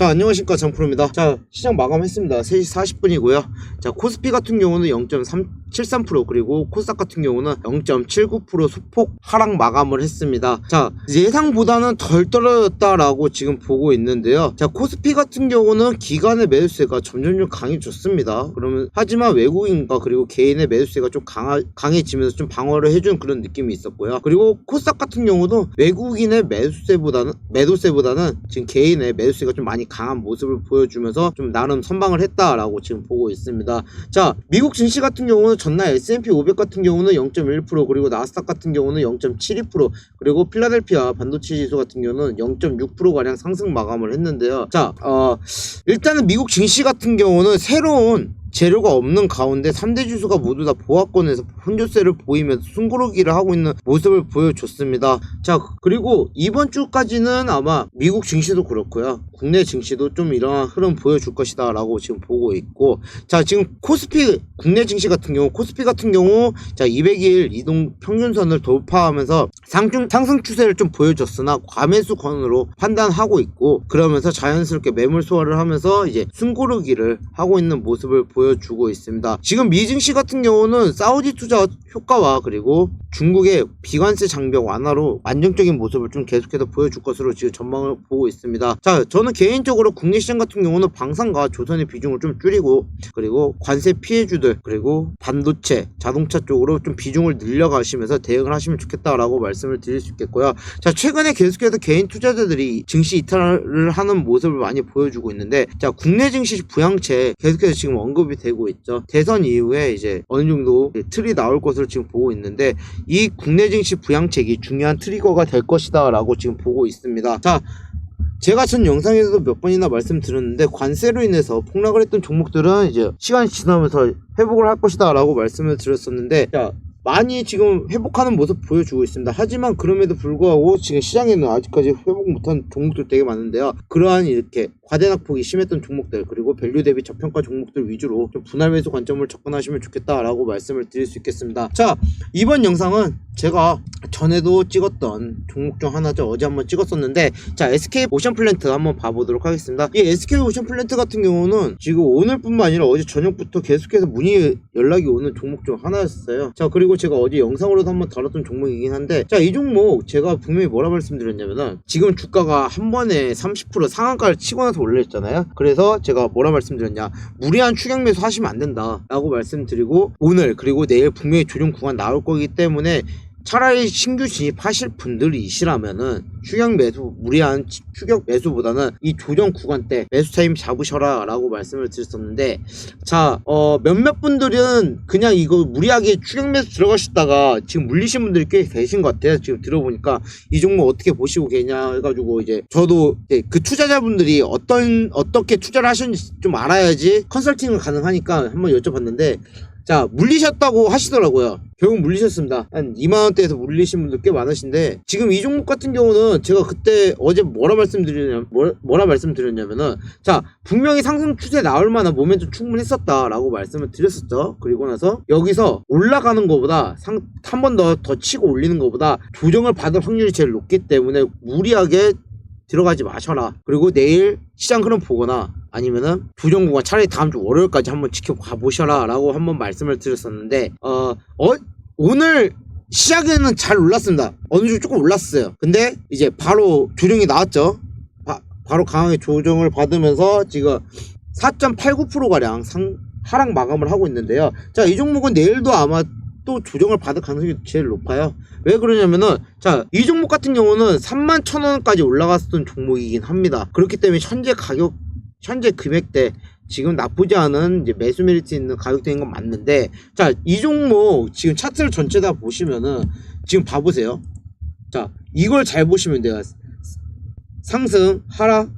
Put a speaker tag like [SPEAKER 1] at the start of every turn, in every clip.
[SPEAKER 1] 자 안녕하십니까 장프로입니다. 자 시장 마감했습니다. 3시 40분이고요. 자 코스피 같은 경우는 0.73% 그리고 코스닥 같은 경우는 0.79% 소폭 하락 마감을 했습니다. 자 예상보다는 덜 떨어졌다라고 지금 보고 있는데요. 자 코스피 같은 경우는 기관의 매수세가 점점 강해졌습니다. 그러면 하지만 외국인과 그리고 개인의 매수세가 좀 강하, 강해지면서 좀 방어를 해준 그런 느낌이 있었고요. 그리고 코스닥 같은 경우도 외국인의 매수세보다는 매도세보다는 지금 개인의 매수세가 좀 많이 강한 모습을 보여주면서 좀 나름 선방을 했다라고 지금 보고 있습니다. 자, 미국 증시 같은 경우는 전날 S&P 500 같은 경우는 0.1% 그리고 나스닥 같은 경우는 0.72% 그리고 필라델피아 반도체 지수 같은 경우는 0.6% 가량 상승 마감을 했는데요. 자, 어, 일단은 미국 증시 같은 경우는 새로운 재료가 없는 가운데 3대 지수가 모두 다 보합권에서 혼조세를 보이면서 숨고르기를 하고 있는 모습을 보여줬습니다. 자, 그리고 이번 주까지는 아마 미국 증시도 그렇고요. 국내 증시도 좀 이러한 흐름 보여줄 것이다 라고 지금 보고 있고 자, 지금 코스피 국내 증시 같은 경우 코스피 같은 경우 자, 200일 이동 평균선을 돌파하면서 상중 상승 추세를 좀 보여줬으나 과매수권으로 판단하고 있고 그러면서 자연스럽게 매물 소화를 하면서 이제 숨고르기를 하고 있는 모습을 보여 주고 있습니다. 지금 미증시 같은 경우는 사우디 투자 효과와 그리고 중국의 비관세 장벽 완화로 안정적인 모습을 좀 계속해서 보여줄 것으로 지금 전망을 보고 있습니다. 자, 저는 개인적으로 국내 시장 같은 경우는 방산과 조선의 비중을 좀 줄이고 그리고 관세 피해주들 그리고 반도체, 자동차 쪽으로 좀 비중을 늘려가시면서 대응을 하시면 좋겠다라고 말씀을 드릴 수 있겠고요. 자, 최근에 계속해서 개인 투자자들이 증시 이탈을 하는 모습을 많이 보여주고 있는데 자, 국내 증시 부양책 계속해서 지금 언급이 되고 있죠. 대선 이후에 이제 어느 정도 틀이 나올 것으로 지금 보고 있는데 이 국내 증시 부양책이 중요한 트리거가 될 것이다라고 지금 보고 있습니다. 자, 제가 전 영상에서도 몇 번이나 말씀드렸는데 관세로 인해서 폭락을 했던 종목들은 이제 시간이 지나면서 회복을 할 것이다 라고 말씀을 드렸었는데 자, 많이 지금 회복하는 모습 보여주고 있습니다. 하지만 그럼에도 불구하고 지금 시장에는 아직까지 회복 못한 종목들 되게 많은데요. 그러한 이렇게 과대 낙폭이 심했던 종목들 그리고 밸류 대비 저평가 종목들 위주로 좀 분할 매수 관점을 접근하시면 좋겠다라고 말씀을 드릴 수 있겠습니다. 자 이번 영상은 제가 전에도 찍었던 종목 중 하나죠. 어제 한번 찍었었는데 자 SK 오션 플랜트 한번 봐보도록 하겠습니다. 이 SK 오션 플랜트 같은 경우는 지금 오늘뿐만 아니라 어제 저녁부터 계속해서 문의 연락이 오는 종목 중 하나였어요. 자 그리고 제가 어제 영상으로도 한번 다뤘던 종목이긴 한데 자 이 종목 제가 분명히 뭐라 말씀드렸냐면은 지금 주가가 한 번에 30% 상한가를 치고 나서 올렸잖아요. 그래서 제가 뭐라 말씀드렸냐 무리한 추격 매수 하시면 안 된다 라고 말씀드리고 오늘 그리고 내일 분명히 조정 구간 나올 거기 때문에 차라리 신규 진입하실 분들이시라면은 추격 매수 무리한 치- 추격 매수보다는 이 조정 구간 때 매수 타임 잡으셔라 라고 말씀을 드렸었는데 자 어, 몇몇 분들은 그냥 이거 무리하게 추격 매수 들어가셨다가 지금 물리신 분들이 꽤 계신 것 같아요. 지금 들어보니까 이 종목 어떻게 보시고 계냐 해가지고 이제 저도 이제 그 투자자분들이 어떤 어떻게 투자를 하셨는지 좀 알아야지 컨설팅은 가능하니까 한번 여쭤봤는데 자 물리셨다고 하시더라고요. 결국 물리셨습니다. 한 2만원대에서 물리신 분들 꽤 많으신데 지금 이 종목 같은 경우는 제가 그때 어제 뭐라 말씀드렸냐 뭐, 뭐라 말씀드렸냐면은 자 분명히 상승 추세 나올 만한 모멘tum 충분했었다 라고 말씀을 드렸었죠. 그리고 나서 여기서 올라가는 것보다 한번더더 치고 올리는 것보다 조정을 받을 확률이 제일 높기 때문에 무리하게 들어가지 마셔라. 그리고 내일 시장 흐름 보거나 아니면은 조정 구간 차라리 다음 주 월요일까지 한번 지켜봐 보셔라 라고 한번 말씀을 드렸었는데 어, 어 오늘 시작에는 잘 올랐습니다. 어느 정도 조금 올랐어요. 근데 이제 바로 조정이 나왔죠. 바, 바로 강하게 조정을 받으면서 지금 4.89% 가량 상 하락 마감을 하고 있는데요. 자, 이 종목은 내일도 아마 또 조정을 받을 가능성이 제일 높아요. 왜 그러냐면은 자 이 종목 같은 경우는 3만 천 원까지 올라갔던 종목이긴 합니다. 그렇기 때문에 현재 가격 현재 금액대 지금 나쁘지 않은 이제 매수 메리트 있는 가격대인 건 맞는데 자 이 종목 지금 차트를 전체 다 보시면은 지금 봐보세요. 자 이걸 잘 보시면 돼요. 상승 하락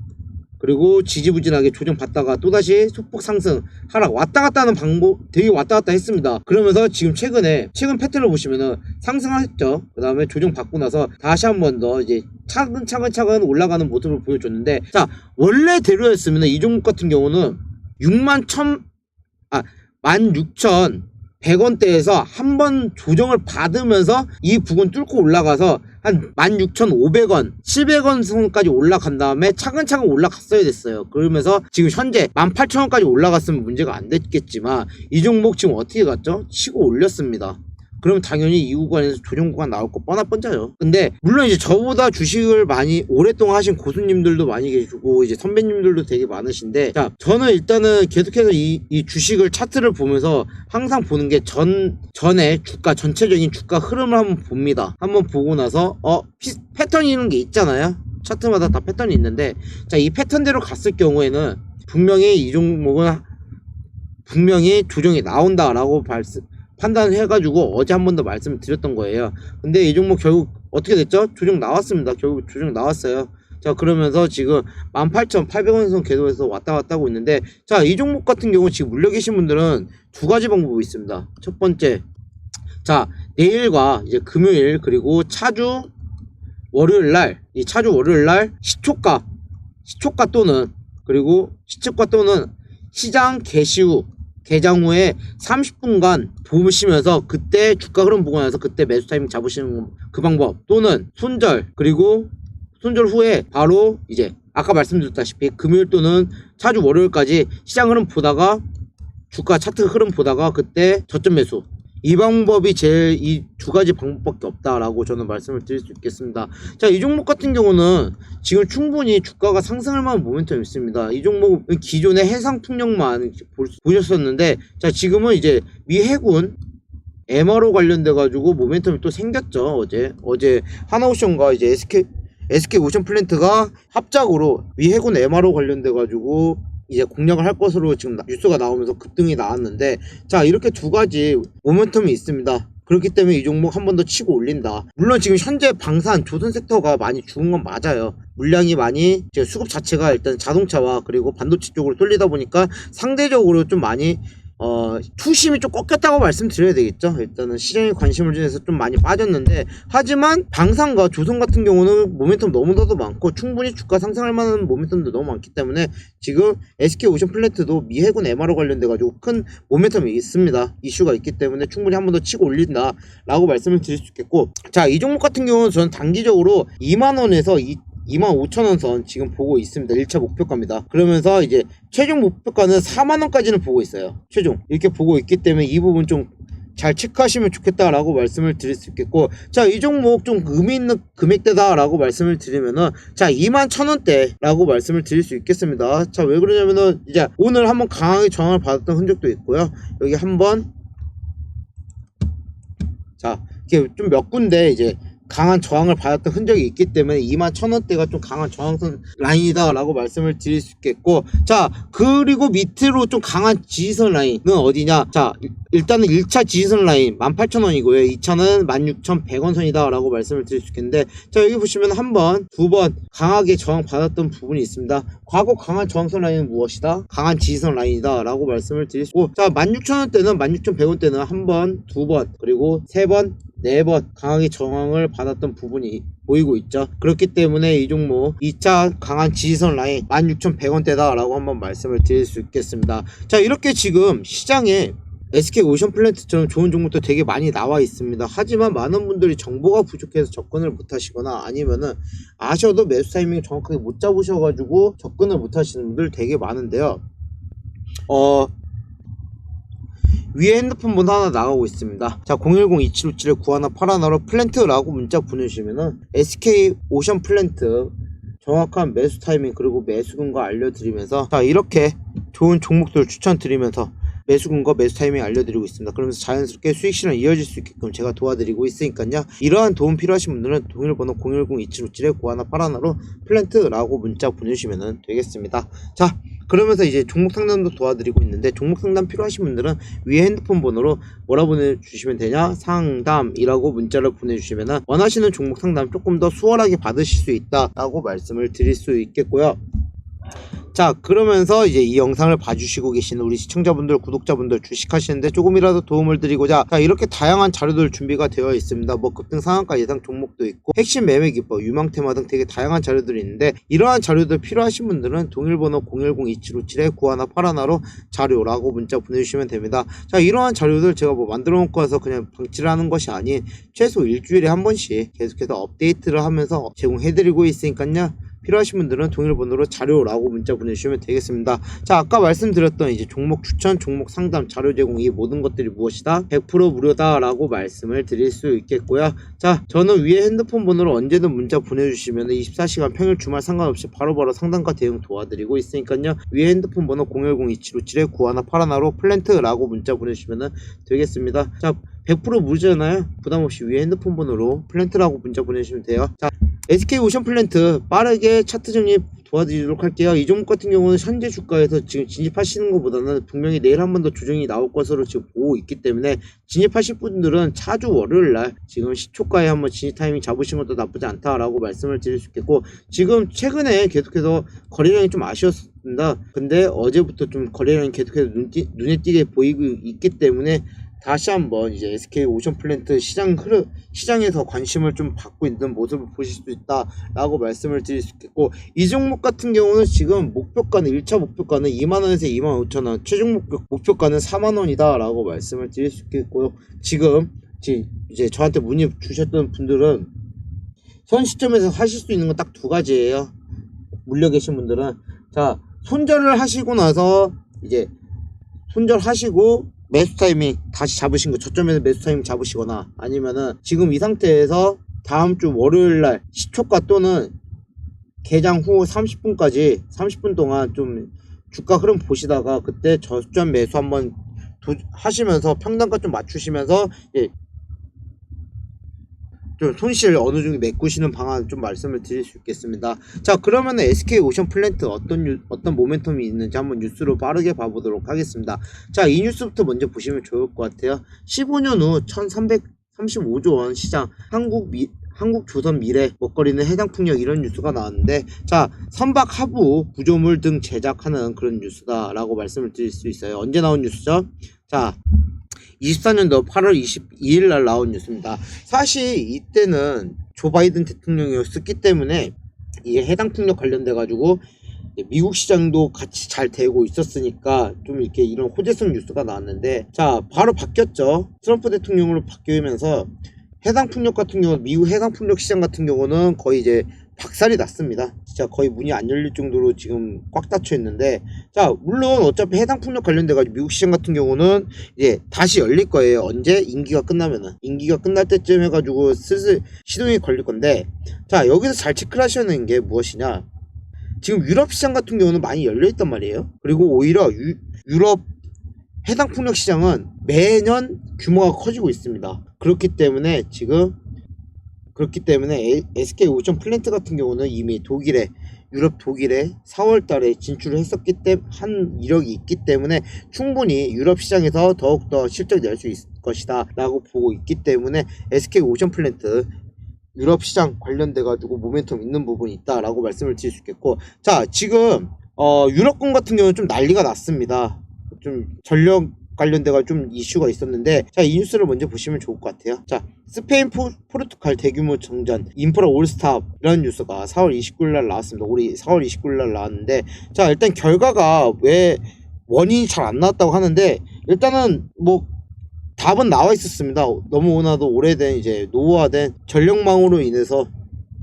[SPEAKER 1] 그리고 지지부진하게 조정받다가 또다시 소폭 상승 하락 왔다 갔다 하는 방법 되게 왔다 갔다 했습니다. 그러면서 지금 최근에 최근 패턴을 보시면은 상승했죠? 그 다음에 조정받고 나서 다시 한 번 더 이제 차근차근차근 올라가는 모습을 보여줬는데 자 원래대로였으면 이 종목 같은 경우는 6만 1 아, 16,100원대에서 한 번 조정을 받으면서 이 부분 뚫고 올라가서 한 16,500원, 700원 선까지 올라간 다음에 차근차근 올라갔어야 됐어요. 그러면서 지금 현재 18,000원까지 올라갔으면 문제가 안 됐겠지만 이 종목 지금 어떻게 갔죠? 치고 올렸습니다. 그러면 당연히 이 구간에서 조정 구간 나올 거 뻔한 뻔자요. 근데 물론 이제 저보다 주식을 많이 오랫동안 하신 고수님들도 많이 계시고 이제 선배님들도 되게 많으신데 자 저는 일단은 계속해서 이, 이 주식을 차트를 보면서 항상 보는 게 전 전에 주가 전체적인 주가 흐름을 한번 봅니다. 한번 보고 나서 어 피- 패턴이 있는 게 있잖아요. 차트마다 다 패턴이 있는데 자 이 패턴대로 갔을 경우에는 분명히 이 종목은 분명히 조정이 나온다라고 발스, 판단해가지고 어제 한 번 더 말씀을 드렸던 거예요. 근데 이 종목 결국 어떻게 됐죠? 조정 나왔습니다. 결국 조정 나왔어요. 자 그러면서 지금 18,800원 선 궤도에서 왔다 갔다 하고 있는데 자 이 종목 같은 경우 지금 물려 계신 분들은 두 가지 방법이 있습니다. 첫 번째 자 내일과 이제 금요일 그리고 차주 월요일 날 이 차주 월요일 날 시초가 시초가 또는 그리고 시초가 또는 시장 개시 후 개장 후에 30분간 보시면서 그때 주가 흐름 보고 나서 그때 매수 타이밍 잡으시는 그 방법 또는 손절 그리고 손절 후에 바로 이제 아까 말씀드렸다시피 금요일 또는 차주 월요일까지 시장 흐름 보다가 주가 차트 흐름 보다가 그때 저점 매수 이 방법이 제일 이 두 가지 방법밖에 없다라고 저는 말씀을 드릴 수 있겠습니다. 자, 이 종목 같은 경우는 지금 충분히 주가가 상승할 만한 모멘텀이 있습니다. 이 종목은 기존의 해상 풍력만 보셨었는데, 자, 지금은 이제 미 해군 MRO 관련돼 가지고 모멘텀이 또 생겼죠. 어제 어제 하나오션과 이제 SK SK 오션 플랜트가 합작으로 미 해군 MRO 관련돼 가지고 이제 공략을 할 것으로 지금 나- 뉴스가 나오면서 급등이 나왔는데 자 이렇게 두 가지 모멘텀이 있습니다. 그렇기 때문에 이 종목 한 번 더 치고 올린다. 물론 지금 현재 방산 조선 섹터가 많이 죽은 건 맞아요. 물량이 많이 수급 자체가 일단 자동차와 그리고 반도체 쪽으로 쏠리다 보니까 상대적으로 좀 많이 어 투심이 좀 꺾였다고 말씀드려야 되겠죠. 일단은 시장에 관심을 주면서 좀 많이 빠졌는데 하지만 방산과 조선 같은 경우는 모멘텀 너무나도 많고 충분히 주가 상승할 만한 모멘텀도 너무 많기 때문에 지금 SK 오션 플랜트도 미 해군 MRO 관련돼 가지고 큰 모멘텀이 있습니다. 이슈가 있기 때문에 충분히 한 번 더 치고 올린다라고 말씀을 드릴 수 있겠고 자 이 종목 같은 경우는 저는 단기적으로 2만 원에서 2 2만 5천 원선 지금 보고 있습니다. 1차 목표가입니다. 그러면서 이제 최종 목표가는 4만 원까지는 보고 있어요. 최종 이렇게 보고 있기 때문에 이 부분 좀 잘 체크하시면 좋겠다라고 말씀을 드릴 수 있겠고 자 이 종목 좀 의미 있는 금액대다라고 말씀을 드리면은 자 2만 천 원대라고 말씀을 드릴 수 있겠습니다. 자 왜 그러냐면은 이제 오늘 한번 강하게 저항을 받았던 흔적도 있고요. 여기 한번 자 이렇게 좀 몇 군데 이제 강한 저항을 받았던 흔적이 있기 때문에 2만 천 원대가 좀 강한 저항선 라인이다라고 말씀을 드릴 수 있겠고 자 그리고 밑으로 좀 강한 지지선 라인은 어디냐? 자 일- 일단은 1차 지지선 라인 18,000원이고요. 2차는 16,100원 선이다라고 말씀을 드릴 수 있겠는데 자 여기 보시면 한 번, 두 번 강하게 저항 받았던 부분이 있습니다. 과거 강한 저항선 라인은 무엇이다? 강한 지지선 라인이다 라고 말씀을 있고 자 16,000원대는 16,100원대는 한 번, 두 번, 그리고 세 번, 네 번 강하게 저항을 받았던 부분이 보이고 있죠. 그렇기 때문에 이 종목 2차 강한 지지선 라인 16,100원대다 라고 한번 말씀을 드릴 수 있겠습니다. 자 이렇게 지금 시장에 SK 오션 플랜트처럼 좋은 종목도 되게 많이 나와 있습니다. 하지만 많은 분들이 정보가 부족해서 접근을 못 하시거나 아니면은 아셔도 매수 타이밍을 정확하게 못 잡으셔가지고 접근을 못 하시는 분들 되게 많은데요. 어, 위에 핸드폰 번호 하나 나가고 있습니다. 자, 010-2757-9181로 플랜트라고 문자 보내주시면은 SK 오션 플랜트 정확한 매수 타이밍 그리고 매수금과 알려드리면서 자, 이렇게 좋은 종목들 추천드리면서 매수금과 매수 타이밍 알려드리고 있습니다. 그러면서 자연스럽게 수익 실현 이어질 수 있게끔 제가 도와드리고 있으니까요. 이러한 도움 필요하신 분들은 동일번호 010-2757-9181로 플랜트라고 문자 보내주시면 되겠습니다. 자, 그러면서 이제 종목 상담도 도와드리고 있는데 종목 상담 필요하신 분들은 위에 핸드폰 번호로 뭐라 보내주시면 되냐 상담이라고 문자를 보내주시면 원하시는 종목 상담 조금 더 수월하게 받으실 수 있다라고 말씀을 드릴 수 있겠고요. 자 그러면서 이제 이 영상을 봐주시고 계시는 우리 시청자분들 구독자분들 주식하시는데 조금이라도 도움을 드리고자 자 이렇게 다양한 자료들 준비가 되어 있습니다. 뭐 급등 상한가 예상 종목도 있고 핵심 매매 기법 유망 테마 등 되게 다양한 자료들이 있는데 이러한 자료들 필요하신 분들은 동일번호 010-2757-9181로 자료라고 문자 보내주시면 됩니다. 자 이러한 자료들 제가 뭐 만들어 놓고 와서 그냥 방치를 하는 것이 아닌 최소 일주일에 한 번씩 계속해서 업데이트를 하면서 제공해 드리고 있으니까요 필요하신 분들은 동일 번호로 자료라고 문자 보내주시면 되겠습니다. 자, 아까 말씀드렸던 이제 종목 추천, 종목 상담, 자료 제공 이 모든 것들이 무엇이다? 100% 무료다라고 말씀을 드릴 수 있겠고요. 자, 저는 위에 핸드폰 번호로 언제든 문자 보내주시면 24시간 평일 주말 상관없이 바로바로 상담과 대응 도와드리고 있으니까요. 위에 핸드폰 번호 010-2757-9181로 플랜트라고 문자 보내주시면 되겠습니다. 자, 100% 무료잖아요. 부담 없이 위에 핸드폰 번호로 플랜트라고 문자 보내주시면 돼요. 자, SK 오션 플랜트 빠르게 차트 정리 도와드리도록 할게요. 이 종목 같은 경우는 현재 주가에서 지금 진입하시는 것보다는 분명히 내일 한 번 더 조정이 나올 것으로 지금 보고 있기 때문에 진입하실 분들은 차주 월요일 날 지금 시초가에 한번 진입 타이밍 잡으신 것도 나쁘지 않다라고 말씀을 드릴 수 있겠고 지금 최근에 계속해서 거래량이 좀 아쉬웠습니다. 근데 어제부터 좀 거래량이 계속해서 눈, 눈에 띄게 보이고 있기 때문에 다시 한번 이제 SK 오션 플랜트 시장 흐르 시장에서 관심을 좀 받고 있는 모습을 보실 수 있다라고 말씀을 드릴 수 있겠고 이 종목 같은 경우는 지금 목표가는 1차 목표가는 2만 원에서 2만 5천 원, 최종 목표 목표가는 4만 원이다라고 말씀을 드릴 수 있겠고요. 지금 지- 이제 저한테 문의 주셨던 분들은 현 시점에서 하실 수 있는 건 딱 두 가지예요. 물려 계신 분들은 자 손절을 하시고 나서 이제 손절하시고 매수 타이밍 다시 잡으신 거 저점에서 매수 타이밍 잡으시거나 아니면은 지금 이 상태에서 다음 주 월요일 날 시초가 또는 개장 후 30분까지 30분 동안 좀 주가 흐름 보시다가 그때 저점 매수 한번 도- 하시면서 평단가 좀 맞추시면서 예, 좀 손실 어느 정도 메꾸시는 방안 좀 말씀을 드릴 수 있겠습니다. 자 그러면 SK 오션 플랜트 어떤 뉴- 어떤 모멘텀이 있는지 한번 뉴스로 빠르게 봐보도록 하겠습니다. 자 이 뉴스부터 먼저 보시면 좋을 것 같아요. 15년 후 1,335조 원 시장 한국 미 한국 조선 미래 먹거리는 해당 풍력 이런 뉴스가 나왔는데 자 선박 하부 구조물 등 제작하는 그런 뉴스다라고 말씀을 드릴 수 있어요. 언제 나온 뉴스죠? 자 24년도 8월 22일 날 나온 뉴스입니다. 사실 이때는 조 바이든 대통령이었기 때문에 이 해당 풍력 관련돼 가지고 미국 시장도 같이 잘 되고 있었으니까 좀 이렇게 이런 호재성 뉴스가 나왔는데 자 바로 바뀌었죠. 트럼프 대통령으로 바뀌면서 해당 풍력 같은 경우 미국 해당 풍력 시장 같은 경우는 거의 이제 박살이 났습니다. 진짜 거의 문이 안 열릴 정도로 지금 꽉 닫혀 있는데 자 물론 어차피 해당 풍력 관련돼 가지고 미국 시장 같은 경우는 이제 다시 열릴 거예요. 언제 임기가 끝나면은 임기가 끝날 때쯤 해가지고 슬슬 시동이 걸릴 건데 자 여기서 잘 체크를 하셔야 하는 게 무엇이냐 지금 유럽 시장 같은 경우는 많이 열려 있단 말이에요. 그리고 오히려 유, 유럽 해당 풍력 시장은 매년 규모가 커지고 있습니다. 그렇기 때문에 지금 그렇기 때문에 SK 오션 플랜트 같은 경우는 이미 독일에 유럽 독일에 4월 달에 진출을 했었기 때문에 한 이력이 있기 때문에 충분히 유럽 시장에서 더욱더 실적을 낼수 있을 것이다 라고 보고 있기 때문에 SK 오션 플랜트 유럽 시장 관련돼 가지고 모멘텀 있는 부분이 있다 라고 말씀을 드릴 수 있겠고 자 지금 어 유럽권 같은 경우는 좀 난리가 났습니다. 좀 전력 관련돼가 좀 이슈가 있었는데 자 이 뉴스를 먼저 보시면 좋을 것 같아요 자 스페인 포, 포르투갈 대규모 정전 인프라 올스타 이런 뉴스가 4월 29일 날 나왔습니다 우리 4월 29일 날 나왔는데 자 일단 결과가 왜 원인이 잘 안 나왔다고 하는데 일단은 뭐 답은 나와 있었습니다. 너무나도 오래된 이제 노후화된 전력망으로 인해서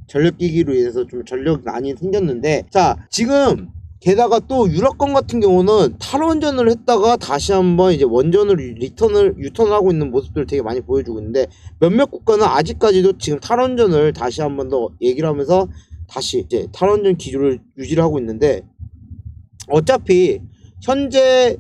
[SPEAKER 1] 전력기기로 인해서 좀 전력난이 생겼는데 자 지금 게다가 또 유럽권 같은 경우는 탈원전을 했다가 다시 한번 이제 원전을 리턴을 유턴을 하고 있는 모습들을 되게 많이 보여주고 있는데 몇몇 국가는 아직까지도 지금 탈원전을 다시 한번 더 얘기를 하면서 다시 이제 탈원전 기조를 유지를 하고 있는데 어차피 현재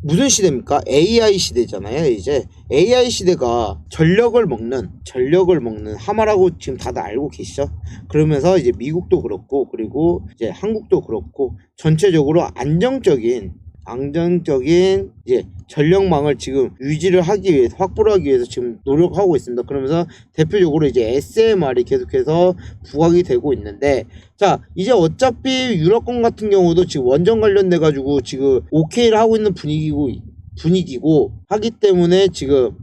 [SPEAKER 1] 무슨 시대입니까? AI 시대잖아요, 이제. AI 시대가 전력을 먹는, 전력을 먹는 하마라고 지금 다들 알고 계시죠? 그러면서 이제 미국도 그렇고, 그리고 이제 한국도 그렇고, 전체적으로 안정적인, 안정적인 이제 전력망을 지금 유지를 하기 위해서 확보를 하기 위해서 지금 노력하고 있습니다. 그러면서 대표적으로 이제 SMR이 계속해서 부각이 되고 있는데 자 이제 어차피 유럽권 같은 경우도 지금 원전 관련돼 가지고 지금 OK를 하고 있는 분위기고 분위기고 하기 때문에 지금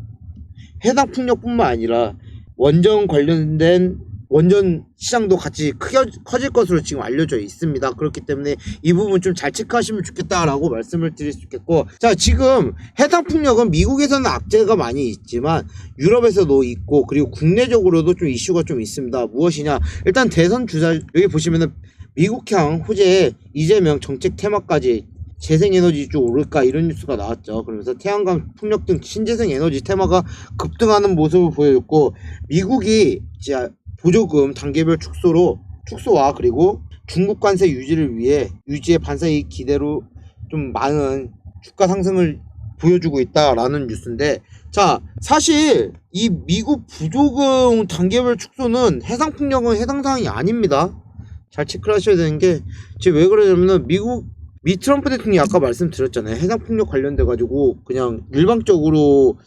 [SPEAKER 1] 해당 풍력뿐만 아니라 원전 관련된 원전 시장도 같이 크게 커질 것으로 지금 알려져 있습니다. 그렇기 때문에 이 부분 좀 잘 체크하시면 좋겠다라고 말씀을 드릴 수 있겠고 자 지금 해당 풍력은 미국에서는 악재가 많이 있지만 유럽에서도 있고 그리고 국내적으로도 좀 이슈가 좀 있습니다. 무엇이냐 일단 대선 주자 여기 보시면은 미국향 후제 이재명 정책 테마까지 재생에너지 쪽 오를까 이런 뉴스가 나왔죠. 그러면서 태양광 풍력 등 신재생 에너지 테마가 급등하는 모습을 보여줬고 미국이 보조금 단계별 축소로 축소와 그리고 중국 관세 유지를 위해 유지의 반사이익 기대로 좀 많은 주가 상승을 보여주고 있다라는 뉴스인데 자 사실 이 미국 부조금 단계별 축소는 해상 풍력은 해당 사항이 아닙니다. 잘 체크를 하셔야 되는 게 지금 왜 그러냐면은 미국 미 트럼프 대통령이 아까 말씀드렸잖아요. 해상 풍력 관련돼 가지고 그냥 일방적으로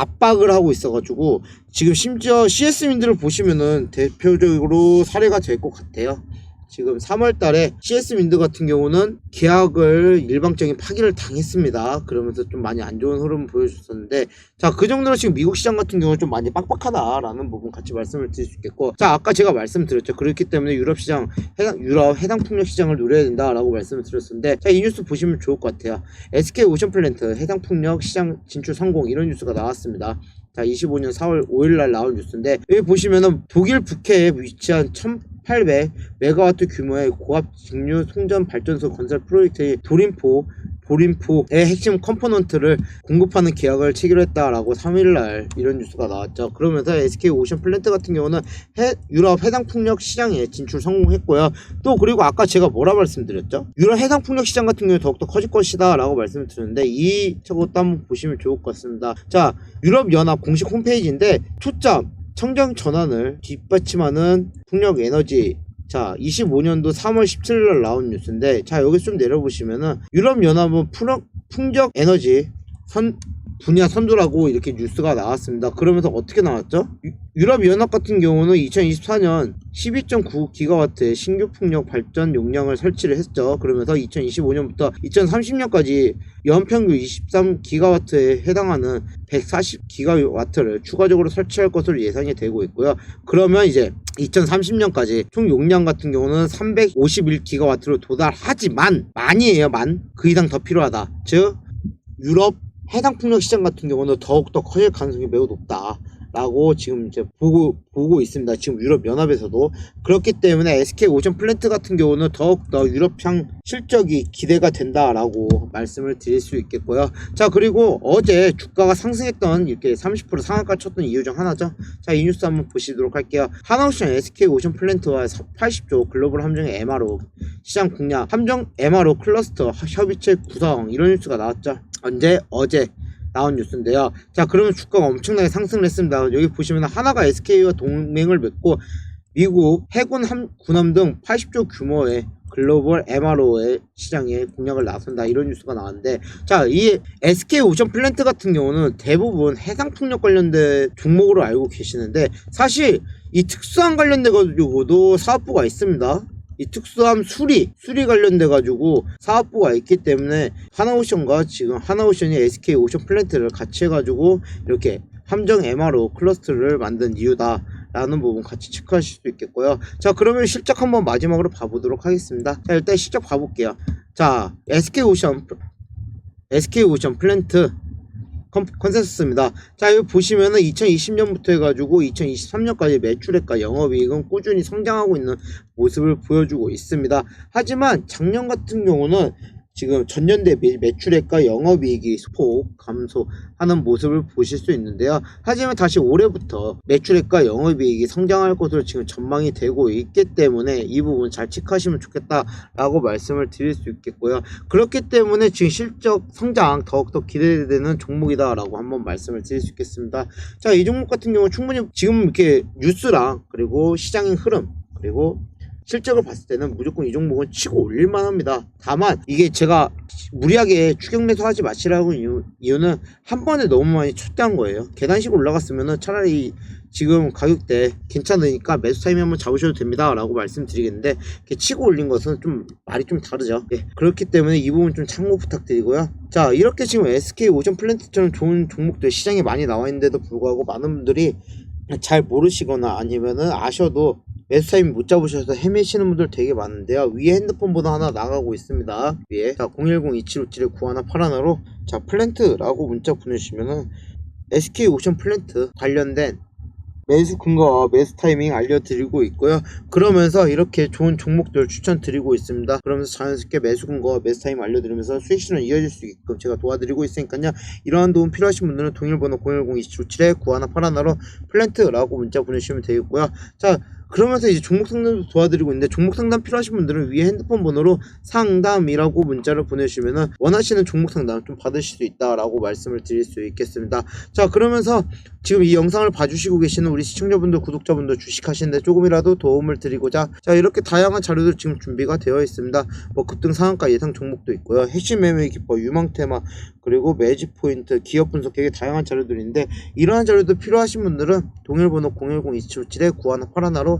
[SPEAKER 1] 압박을 하고 있어가지고 지금 심지어 CS민들을 보시면은 대표적으로 사례가 될 것 같아요. 지금 3월 달에 CS민드 같은 경우는 계약을 일방적인 파기를 당했습니다. 그러면서 좀 많이 안 좋은 흐름 보여줬었는데 자 그 정도로 지금 미국 시장 같은 경우는 좀 많이 빡빡하다라는 부분 같이 말씀을 드릴 수 있겠고 자 아까 제가 말씀드렸죠. 그렇기 때문에 유럽 시장 해당 유럽 해당 풍력 시장을 노려야 된다라고 말씀을 드렸었는데 자 이 뉴스 보시면 좋을 것 같아요. SK 오션 플랜트 해당 풍력 시장 진출 성공 이런 뉴스가 나왔습니다. 자, 25년 4월 5일 날 나온 뉴스인데 여기 보시면은 독일 북해에 위치한 1800 메가와트 규모의 고압 직류 송전 발전소 건설 프로젝트의 도림포 보림포의 핵심 컴포넌트를 공급하는 계약을 체결했다라고 3일 날 이런 뉴스가 나왔죠. 그러면서 SK 오션 플랜트 같은 경우는 해, 유럽 해당 풍력 시장에 진출 성공했고요. 또 그리고 아까 제가 뭐라 말씀드렸죠? 유럽 해당 풍력 시장 같은 경우에 더욱더 커질 것이다라고 말씀을 드렸는데 이 저것도 한번 보시면 좋을 것 같습니다. 자, 유럽 연합 공식 홈페이지인데 초점 청정 전환을 뒷받침하는 풍력 에너지. 자, 25년도 3월 17일 날 나온 뉴스인데, 자, 여기 좀 내려보시면은, 유럽연합은 풍력, 풍적 에너지 선, 분야 선두라고 이렇게 뉴스가 나왔습니다. 그러면서 어떻게 나왔죠? 유- 유럽연합 같은 경우는 2024년 12.9기가와트의 신규 풍력 발전 용량을 설치를 했죠. 그러면서 2025년부터 2030년까지 연평균 23기가와트에 해당하는 140기가와트를 추가적으로 설치할 것으로 예상이 되고 있고요. 그러면 이제 2030년까지 총 용량 같은 경우는 351기가와트로 도달하지만 만이에요 만 그 이상 더 필요하다 즉 유럽 해당 풍력 시장 같은 경우는 더욱더 커질 가능성이 매우 높다 라고 지금 이제 보고 보고 있습니다. 지금 유럽 연합에서도 그렇기 때문에 SK 오션 플랜트 같은 경우는 더욱 더 유럽향 실적이 기대가 된다라고 말씀을 드릴 수 있겠고요. 자 그리고 어제 주가가 상승했던 이렇게 30% 상한가 쳤던 이유 중 하나죠. 자 이 뉴스 한번 보시도록 할게요. 하나오션 SK 오션 플랜트와 80조 글로벌 함정의 MRO 시장 공략 함정 MRO 클러스터 협의체 구성 이런 뉴스가 나왔죠. 언제 어제 나온 뉴스인데요. 자, 그러면 주가가 엄청나게 상승을 했습니다. 여기 보시면 하나가 SK와 동맹을 맺고 미국 해군 함, 군함 등 80조 규모의 글로벌 MRO의 시장에 공략을 나선다 이런 뉴스가 나왔는데 자 이 SK 오션 플랜트 같은 경우는 대부분 해상 풍력 관련된 종목으로 알고 계시는데 사실 이 특수함 관련돼 가지고도 사업부가 있습니다. 이 특수함 수리, 수리 관련돼 가지고 사업부가 있기 때문에 하나오션과 지금 하나오션이 SK 오션 플랜트를 같이 해가지고 이렇게 함정 MRO 클러스터를 만든 이유다. 라는 부분 같이 체크하실 수 있겠고요. 자, 그러면 실적 한번 마지막으로 봐보도록 하겠습니다. 자, 일단 실적 봐볼게요. 자, SK 오션, SK 오션 플랜트 컨- 컨센서스입니다. 자, 여기 보시면은 2020년부터 해가지고 2023년까지 매출액과 영업이익은 꾸준히 성장하고 있는 모습을 보여주고 있습니다. 하지만 작년 같은 경우는 지금 전년 대비 매출액과 영업이익이 소폭 감소하는 모습을 보실 수 있는데요. 하지만 다시 올해부터 매출액과 영업이익이 성장할 것으로 지금 전망이 되고 있기 때문에 이 부분 잘 체크하시면 좋겠다라고 말씀을 드릴 수 있겠고요. 그렇기 때문에 지금 실적 성장 더욱더 기대되는 종목이다라고 한번 말씀을 드릴 수 있겠습니다. 자, 이 종목 같은 경우 충분히 지금 이렇게 뉴스랑 그리고 시장의 흐름 그리고 실적을 봤을 때는 무조건 이 종목은 치고 올릴만 합니다. 다만 이게 제가 무리하게 추격 매수하지 마시라고 이유, 이유는 한 번에 너무 많이 쳤다는 거예요. 계단식 올라갔으면은 차라리 지금 가격대 괜찮으니까 매수 타이밍 한번 잡으셔도 됩니다 라고 말씀드리겠는데 치고 올린 것은 좀 말이 좀 다르죠 예, 그렇기 때문에 이 부분 좀 참고 부탁드리고요 자 이렇게 지금 SK 오션 플랜트처럼 좋은 종목들 시장에 많이 나와 있는데도 불구하고 많은 분들이 잘 모르시거나 아니면은 아셔도 타이밍 못 잡으셔서 헤매시는 분들 되게 많은데요. 위에 핸드폰 번호 하나 나가고 있습니다. 위에 자 010-2757-9181로 자 플랜트라고 문자 보내주시면은 SK 오션 플랜트 관련된 매수 근거와 매수 타이밍 알려드리고 있고요. 그러면서 이렇게 좋은 종목들 추천드리고 있습니다. 그러면서 자연스럽게 매수 근거와 매수 타이밍 알려드리면서 수익 실현 이어질 수 있게끔 제가 도와드리고 있으니까요. 이러한 도움 필요하신 분들은 동일번호 010-2757-9181로 플랜트라고 문자 보내주시면 되겠고요. 자 그러면서 이제 종목 상담도 도와드리고 있는데 종목 상담 필요하신 분들은 위에 핸드폰 번호로 상담이라고 문자를 보내주시면은 원하시는 종목 상담 좀 받으실 수 있다라고 말씀을 드릴 수 있겠습니다. 자 그러면서 지금 이 영상을 봐주시고 계시는 우리 시청자분들 구독자분들 주식하시는데 조금이라도 도움을 드리고자 자 이렇게 다양한 자료들 지금 준비가 되어 있습니다. 뭐 급등 상한가 예상 종목도 있고요. 핵심 매매 기법 유망 테마 그리고 매직 포인트 기업 분석 되게 다양한 자료들인데 이러한 자료도 필요하신 분들은 동일번호 010-2757-9181로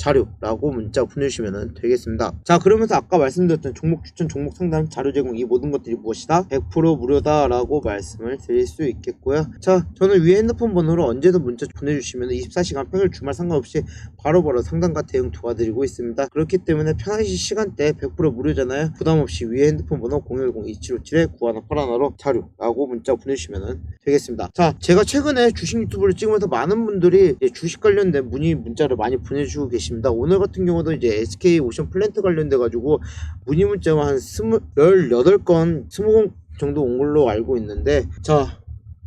[SPEAKER 1] 자료라고 문자 보내주시면 되겠습니다. 자 그러면서 아까 말씀드렸던 종목 추천, 종목 상담, 자료 제공 이 모든 것들이 무엇이다? 100% 무료다라고 말씀을 드릴 수 있겠고요. 자 저는 위에 핸드폰 번호로 언제든 문자 보내주시면 24시간 평일 주말 상관없이 바로 바로 상담과 대응 도와드리고 있습니다. 그렇기 때문에 편하신 시간대 100% 무료잖아요. 부담없이 위에 핸드폰 번호 010-2757-9181로 자료라고 문자 보내주시면 되겠습니다. 자 제가 최근에 주식 유튜브를 찍으면서 많은 분들이 주식 관련된 문의 문자를 많이 보내주고 계십니다. 오늘 같은 경우도 이제 SK 오션 플랜트 관련돼 가지고 문의 문자가 한 스무 18건 20건 정도 온 걸로 알고 있는데 자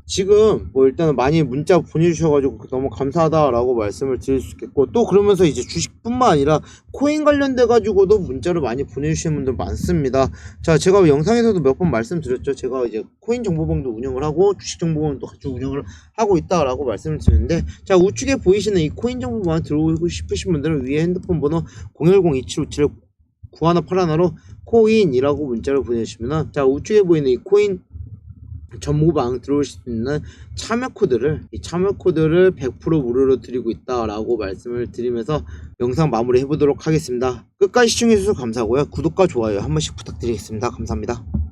[SPEAKER 1] 지금 뭐 일단은 많이 문자 보내주셔가지고 너무 감사하다라고 말씀을 드릴 수 있겠고 또 그러면서 이제 주식뿐만 아니라 코인 관련돼 가지고도 문자를 많이 보내주시는 분들 많습니다. 자 제가 영상에서도 몇 번 말씀드렸죠. 제가 이제 코인 정보방도 운영을 하고 주식 정보방도 같이 운영을 하고 있다라고 말씀을 드리는데 자 우측에 보이시는 이 코인 정보방 들어오고 싶으신 분들은 위에 핸드폰 번호 010-2757 9181로 코인이라고 문자를 보내주시면 자 우측에 보이는 이 코인 전무방 들어오실 수 있는 참여 코드를 이 참여 코드를 100% 무료로 드리고 있다라고 말씀을 드리면서 영상 마무리 해보도록 하겠습니다. 끝까지 시청해 주셔서 감사하고요. 구독과 좋아요 한 번씩 부탁드리겠습니다. 감사합니다.